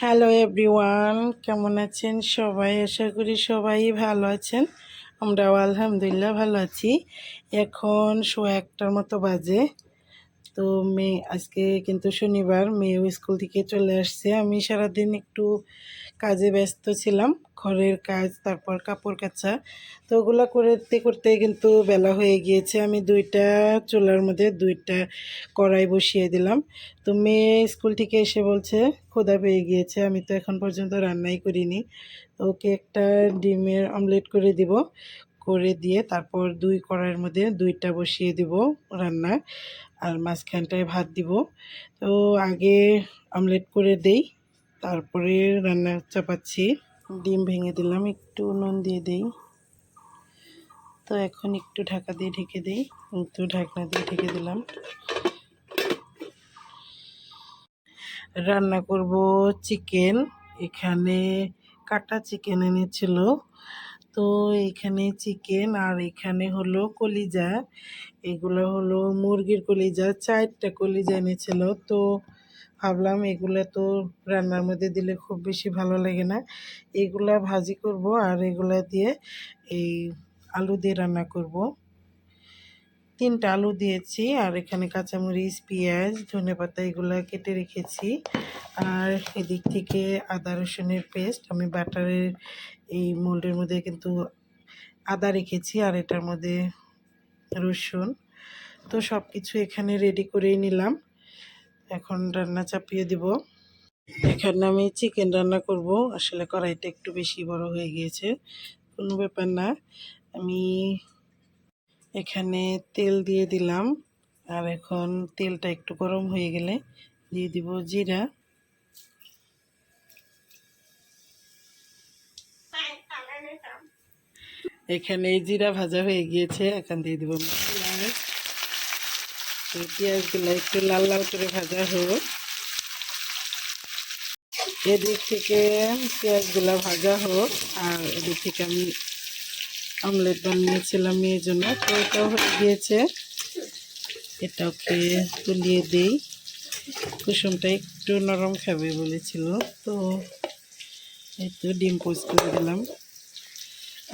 Hello everyone, কেমন আছেন সবাই? আশা করি সবাই ভালো আছেন। আমরাও আলহামদুলিল্লাহ ভালো আছি। এখন শো একটার মতো বাজে। তো মেয়ে আজকে কিন্তু শনিবার, মেয়েও স্কুল থেকে চলে আসছে। আমি সারাদিন একটু কাজে ব্যস্ত ছিলাম। ঘরের কাজ, তারপর কাপড় কাচা। তো ওগুলো করতে করতে কিন্তু বেলা হয়ে গিয়েছে। আমি দুইটা চুলার মধ্যে দুইটা কড়াই বসিয়ে দিলাম। তো মেয়ে স্কুল থেকে এসে বলছে খোদা পেয়ে গিয়েছে, আমি তো এখন পর্যন্ত রান্নাই করিনি। তো ওকে একটা ডিমের অমলেট করে দিব, করে দিয়ে তারপর দুই কড়াইয়ের মধ্যে দুইটা বসিয়ে দিব রান্না, আর মাঝখানটায় ভাত দিব। তো আগে অমলেট করে দেই, তারপরে রান্না চাপাচ্ছি। ডিম ভেঙে দিলাম, একটু নুন দিয়ে দেই। তো এখন একটু ঢাকা দিয়ে ঢেকে দিই, একটু ঢাকনা দিয়ে ঢেকে দিলাম। রান্না করব চিকেন, এখানে কাটা চিকেন এনেছিল। তো এখানে চিকেন আর এখানে হলো কলিজা, এগুলো হলো মুরগির কলিজা, চারটা কলিজা এনেছিল। তো ভাবলাম এগুলো তো রান্নার মধ্যে দিলে খুব বেশি ভালো লাগে না। এগুলা ভাজি করব আর এগুলা দিয়ে এই আলু দিয়ে রান্না করব। তিনটা আলু দিয়েছি আর এখানে কাঁচামরিচ, পেঁয়াজ, ধনে পাতা এগুলো কেটে রেখেছি। আর এদিক থেকে আদা রসুনের পেস্ট, আমি বাটারের এই মোল্ডের মধ্যে কিন্তু আদা রেখেছি আর এটার মধ্যে রসুন। তো সব কিছু এখানে রেডি করেই নিলাম। এখন রান্না চাপিয়ে দিব। এখানে আমি চিকেন রান্না করব। আসলে কড়াইটা একটু বেশি বড় হয়ে গিয়েছে। কোনো ব্যাপার না। আমি এখানে তেল দিয়ে দিলাম। আর এখন তেলটা একটু গরম হয়ে গেলে দিয়ে দিব জিরা। এখানে জিরা ভাজা হয়ে গিয়েছে। এখন দিয়ে দিব পেঁয়াজগুলো একটু লাল লাল করে ভাজা হোক এদিক থেকে পেঁয়াজগুলো ভাজা হোক, আর এদিক থেকে আমি অমলেট বানিয়েছিলাম মেয়ের জন্য, তো এটাও হয়ে গিয়েছে। এটাকে তুলিয়ে দিই। কুসুমটা একটু নরম খাবে বলেছিল, তো একটু ডিম পোস্ট করে দিলাম।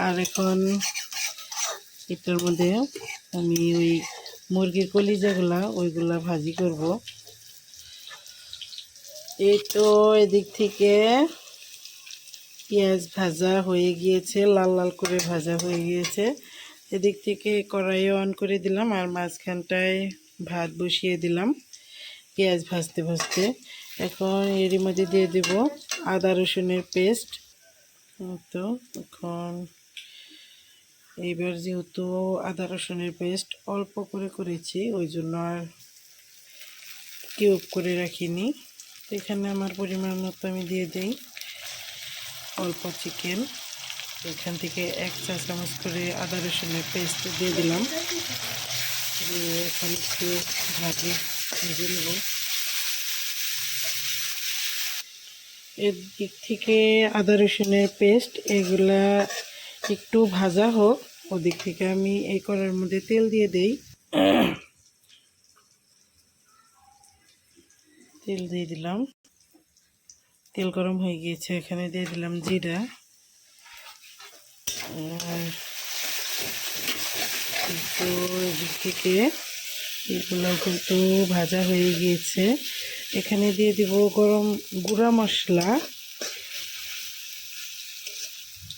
আর এখন এটার মধ্যে আমি ওই মুরগির কলিজাগুলা ওইগুলা ভাজি করব। এই তো এদিক থেকে পেঁয়াজ ভাজা হয়ে গিয়েছে, লাল লাল করে ভাজা হয়ে গিয়েছে। এদিক থেকে কড়াই অন করে দিলাম আর মাঝখানটায় ভাত বসিয়ে দিলাম পেঁয়াজ ভাজতে ভাজতে। এখন এরই মধ্যে দিয়ে দেব আদা রসুনের পেস্ট। তো, এখন এইবার যেহেতু আদা রসুনের পেস্ট অল্প করে করেছি, ওই জন্য আর কিউব করে রাখিনি। এখানে আমার পরিমাণ মতো আমি দিয়ে দিই অল্প চিকেন। এখান থেকে এক চা চামচ করে আদা রসুনের পেস্ট দিয়ে দিলাম। দিয়ে এখন একটু ভাজি, ভেজে নেব। এর দিক থেকে আদা রসুনের পেস্ট, এগুলা একটু ভাজা হোক, ওদিক থেকে আমি এই কড়ার মধ্যে তেল দিয়ে দেই। তেল দিয়ে দিলাম। তেল গরম হয়ে গিয়েছে, এখানে দিয়ে দিলাম জিরা। আর এদিক থেকে এগুলো কিন্তু ভাজা হয়ে গিয়েছে। এখানে দিয়ে দিব গরম গুঁড়া মশলা।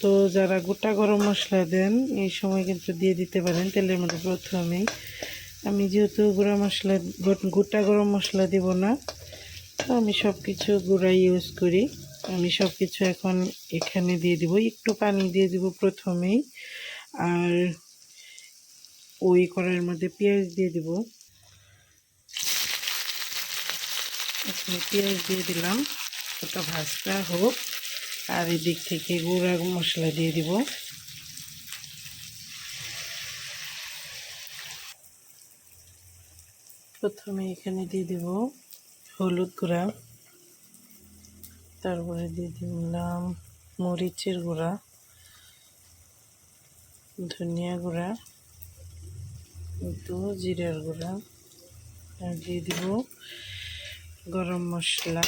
তো যারা গোটা গরম মশলা দেন, এই সময় কিন্তু দিয়ে দিতে পারেন তেলের মধ্যে প্রথমেই। আমি যেহেতু গুঁড়া মশলা, গোটা গরম মশলা দিব না, তো আমি সব কিছু গুঁড়া ইউজ করি। আমি সব কিছু এখন এখানে দিয়ে দিব। একটু পানি দিয়ে দিব প্রথমেই, আর ওই কড়াইয়ের মধ্যে পেঁয়াজ দিয়ে দিব। পেঁয়াজ দিয়ে দিলাম। ওটা ভাজটা হোক। আর এদিক থেকে গুঁড়া মশলা দিয়ে দিব। প্রথমে এখানে দিয়ে দেব হলুদ গুঁড়া, তারপরে দিয়ে দিলাম মরিচের গুঁড়া, ধনিয়া গুঁড়া, একটু জিরার গুঁড়া, আর দিয়ে দিব গরম মশলা।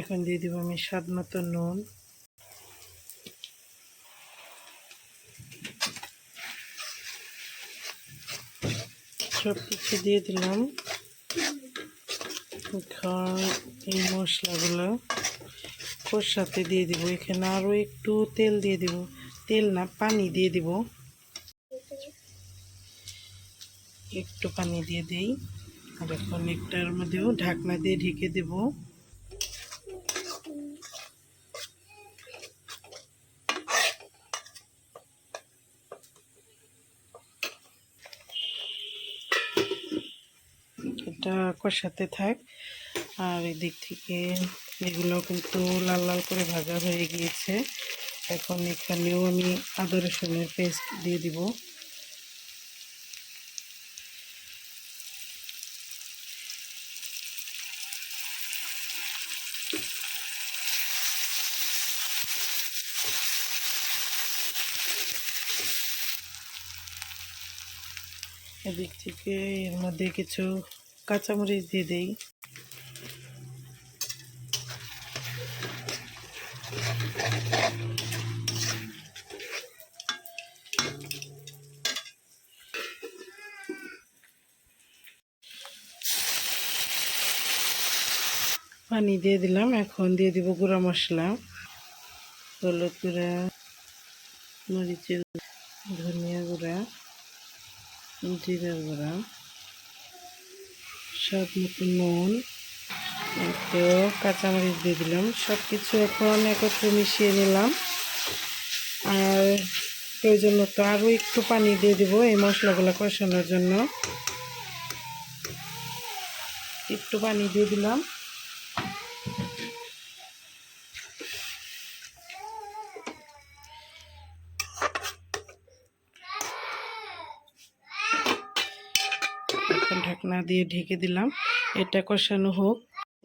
এখন দিয়ে দিব আমি স্বাদ মতো নুন। সব কিছু দিয়ে দিলাম। এই মশলাগুলো কষাতে দিয়ে দিব। এখানে আরও একটু তেল দিয়ে দিব। তেল না, পানি দিয়ে দিব। একটু পানি দিয়ে দিই। আর এখন একটার মধ্যেও ঢাকনা দিয়ে ঢেকে দেব। এটা কষাতে থাক। আর এদিক থেকে এগুলো কিন্তু লাল লাল করে ভাজা হয়ে গিয়েছে। এখন এখানেও আমি আদা রসুনের পেস্ট দিয়ে দিব। এদিক থেকে এর মধ্যে কিছু কাঁচামরিচ দিয়ে দেই। পানি দিয়ে দিলাম, এখন দিয়ে দিব গুঁড়া মশলা। হলুদ গুঁড়া, মরিচের ধনিয়া গুঁড়া জিরা গুঁড়া। স্বাদ মতো নুন, একটু কাঁচামরিচ দিয়ে দিলাম। সব কিছু এখন একত্রে মিশিয়ে নিলাম। আর প্রয়োজন মতো আরও একটু পানি দিয়ে দেবো এই মশলাগুলো কষানোর জন্য। একটু পানি দিয়ে দিলাম এখন ঢাকনা দিয়ে ঢেকে দিলাম। এটা কষানো হোক।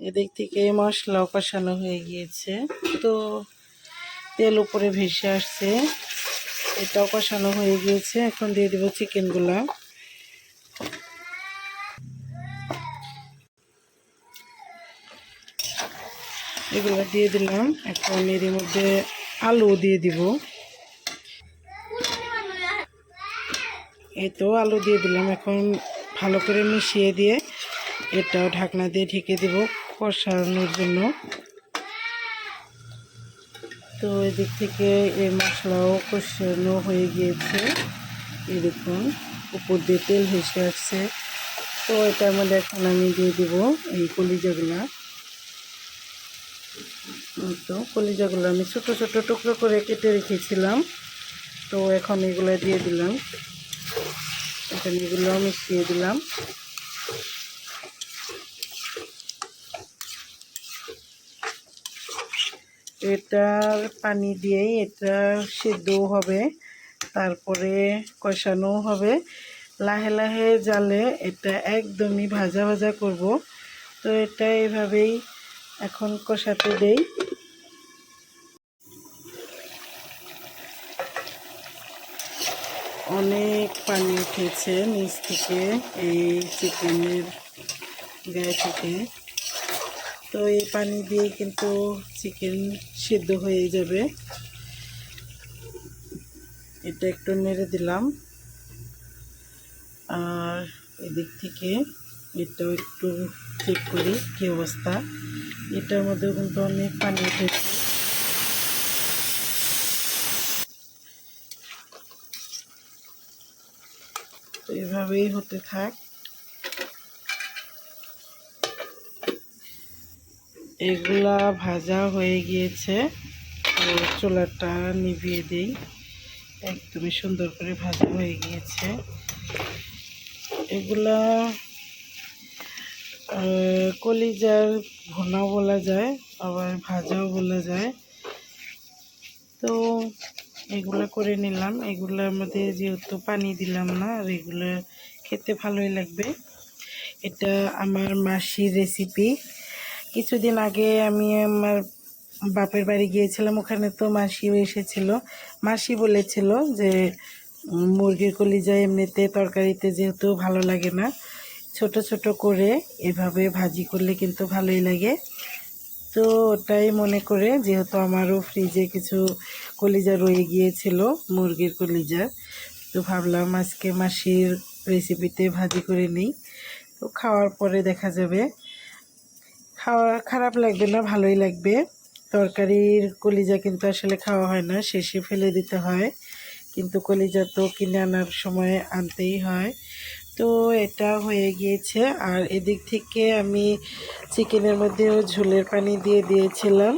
এদিক থেকে মশলাও কষানো হয়ে গিয়েছে। তো তেল উপরে ভেসে আসছে। এটাও কষানো হয়ে গিয়েছে। এখন দিয়ে দেবো চিকেনগুলা। এগুলো দিয়ে দিলাম। এখন এর মধ্যে আলু দিয়ে দিব। এই তো আলু দিয়ে দিলাম। এখন ভালো করে মিশিয়ে দিয়ে এটাও ঢাকনা দিয়ে ঢেকে দেব কষানোর জন্য। তো এদিক থেকে এই মশলাও কষানো হয়ে গিয়েছে। এরকম উপর দিয়ে তেল ভেসে আসছে। তো এটার মধ্যে এখন আমি দিয়ে দিব এই কলিজাগুলা। তো কলিজাগুলো আমি ছোট ছোট টুকরো করে কেটে রেখেছিলাম। তো এখন এগুলো দিয়ে দিলাম। এখন এগুলো মিশিয়ে দিলাম। এটার পানি দিয়েই এটা সেদ্ধও হবে, তারপরে কষানোও হবে। লাহে লাহে জালে এটা একদমই ভাজা ভাজা করব। তো এটা এভাবেই এখন কষাতে দেই। অনেক পানি উঠেছে নিচ থেকে এই চিকেনের গায়ে থেকে। তো এই পানি দিয়ে কিন্তু চিকেন সিদ্ধ হয়ে যাবে। এটা একটু নেড়ে দিলাম। আর এদিক থেকে এটাও একটু চেক করি কী অবস্থা। এটার মধ্যেও কিন্তু অনেক পানি উঠেছে। তো এভাবেই হতে থাক। এগুলা ভাজা হয়ে গিয়েছে। চুলাটা নিভিয়ে দিই। একদমই সুন্দর করে ভাজা হয়ে গিয়েছে। এগুলা কলিজার ভোনাও বলা যায়, আবার ভাজাও বলা যায়। তো এগুলো করে নিলাম। এগুলোর মধ্যে যেহেতু পানি দিলাম না, আর এগুলো খেতে ভালোই লাগবে। এটা আমার মাসির রেসিপি কিছুদিন আগে আমি আমার বাপের বাড়ি গিয়েছিলাম, ওখানে তো মাসিও এসেছিল। মাসি বলেছিল যে মুরগির কলিজা এমনিতে তরকারিতে যেহেতু ভালো লাগে না, ছোট ছোট করে এভাবে ভাজি করলে কিন্তু ভালোই লাগে। তো ওটাই মনে করে, যেহেতু আমারও ফ্রিজে কিছু কলিজা রয়ে গিয়েছিল, মুরগির কলিজা। তো ভাবলাম আজকে মাসির রেসিপিতে ভাজি করে নিই। তো খাওয়ার পরে দেখা যাবে। খাওয়া খারাপ লাগবে না, ভালোই লাগবে। তরকারির কলিজা কিন্তু আসলে খাওয়া হয় না, শেষে ফেলে দিতে হয়। কিন্তু কলিজা তো কিনে আনার সময় আনতেই হয়। তো এটা হয়ে গিয়েছে। আর এদিক থেকে আমি চিকেনের মধ্যেও ঝোলের পানি দিয়ে দিয়েছিলাম।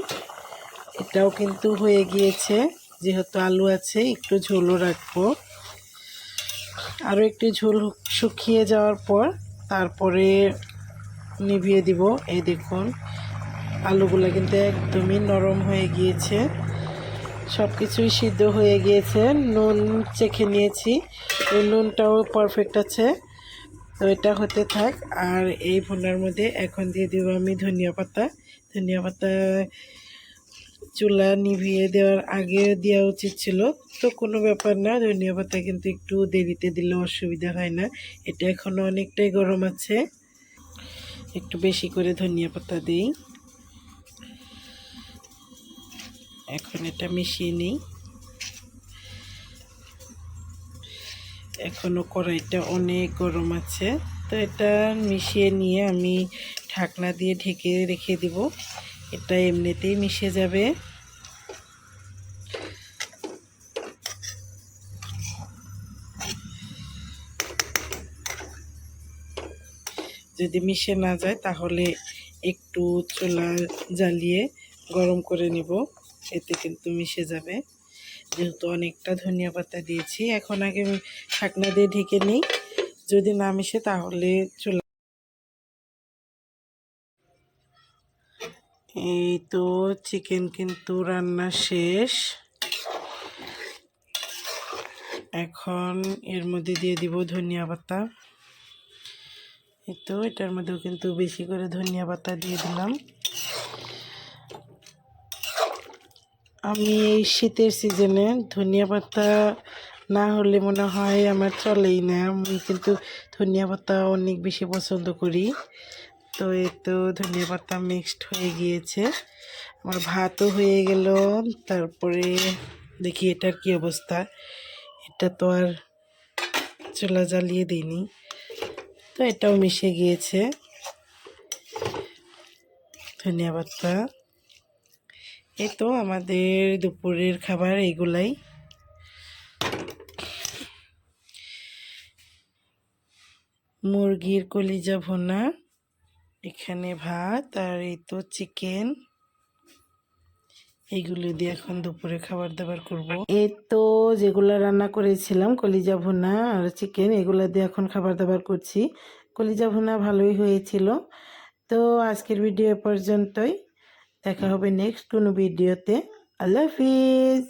এটাও কিন্তু হয়ে গিয়েছে। যেহেতু আলু আছে, একটু ঝোলও রাখব। আরও একটু ঝোল শুকিয়ে যাওয়ার পর তারপরে নিভিয়ে দিব। এই দেখুন, আলুগুলো কিন্তু একদমই নরম হয়ে গিয়েছে। সব কিছুই সিদ্ধ হয়ে গিয়েছে। নুন চেখে নিয়েছি। ওই নুনটাও পারফেক্ট আছে। তো এটা হতে থাক। আর এই ভুনার মধ্যে এখন দিয়ে দেবো আমি ধনিয়া পাতা। ধনিয়া পাতা চুলা নিভিয়ে দেওয়ার আগে দেওয়া উচিত ছিল। তো কোনো ব্যাপার না, ধনিয়া পাতা কিন্তু একটু দেরিতে দিলে অসুবিধা হয় না। এটা এখনও অনেকটাই গরম আছে। একটু বেশি করে ধনিয়া পাতা দিই। এখন এটা মিশিয়ে নিই। এখনও কড়াইটা অনেক গরম আছে। তো এটা মিশিয়ে নিয়ে আমি ঢাকনা দিয়ে ঢেকে রেখে দিব। এটা এমনিতেই মিশে যাবে। যদি মিশে না যায়, তাহলে একটু চুলা জ্বালিয়ে গরম করে নিব। এতে কিন্তু মিশে যাবে। যেহেতু অনেকটা ধনিয়া পাতা দিয়েছি, এখন আগে ঢাকনা দিয়ে ঢেকে নিই। যদি না মিশে, তাহলে চুলা এই তো চিকেন কিন্তু রান্না শেষ। এখন এর মধ্যে দিয়ে দিব ধনিয়া পাতা। এই তো এটার মধ্যেও কিন্তু বেশি করে ধনিয়া পাতা দিয়ে দিলাম। আমি এই শীতের সিজনে ধনিয়া পাতা না হলে মনে হয় আমার চলেই না। আমি কিন্তু ধনিয়া পাতা অনেক বেশি পছন্দ করি। তো এই তো ধনিয়া পাতা মিক্সড হয়ে গিয়েছে। আমার ভাতও হয়ে গেল। তারপরে দেখি এটার কি অবস্থা। এটা তো আর চুলা জ্বালিয়ে দিইনি। তো এটাও মিশে গিয়েছে। ধনিয়া পাতা। এই তো আমাদের দুপুরের খাবার এগুলাই মুরগির কলিজা ভোনা। এখানে ভাত আর এই তো চিকেন এইগুলো দিয়ে এখন দুপুরে খাবার দাবার করব। এই তো যেগুলো রান্না করেছিলাম, কলিজা ভুনা আর চিকেন এগুলো দিয়ে এখন খাবার দাবার করছি। কলিজা ভুনা ভালোই হয়েছিল। তো আজকের ভিডিও পর্যন্তই। দেখা হবে নেক্সট কোনো ভিডিওতে আল্লাহ হাফিজ।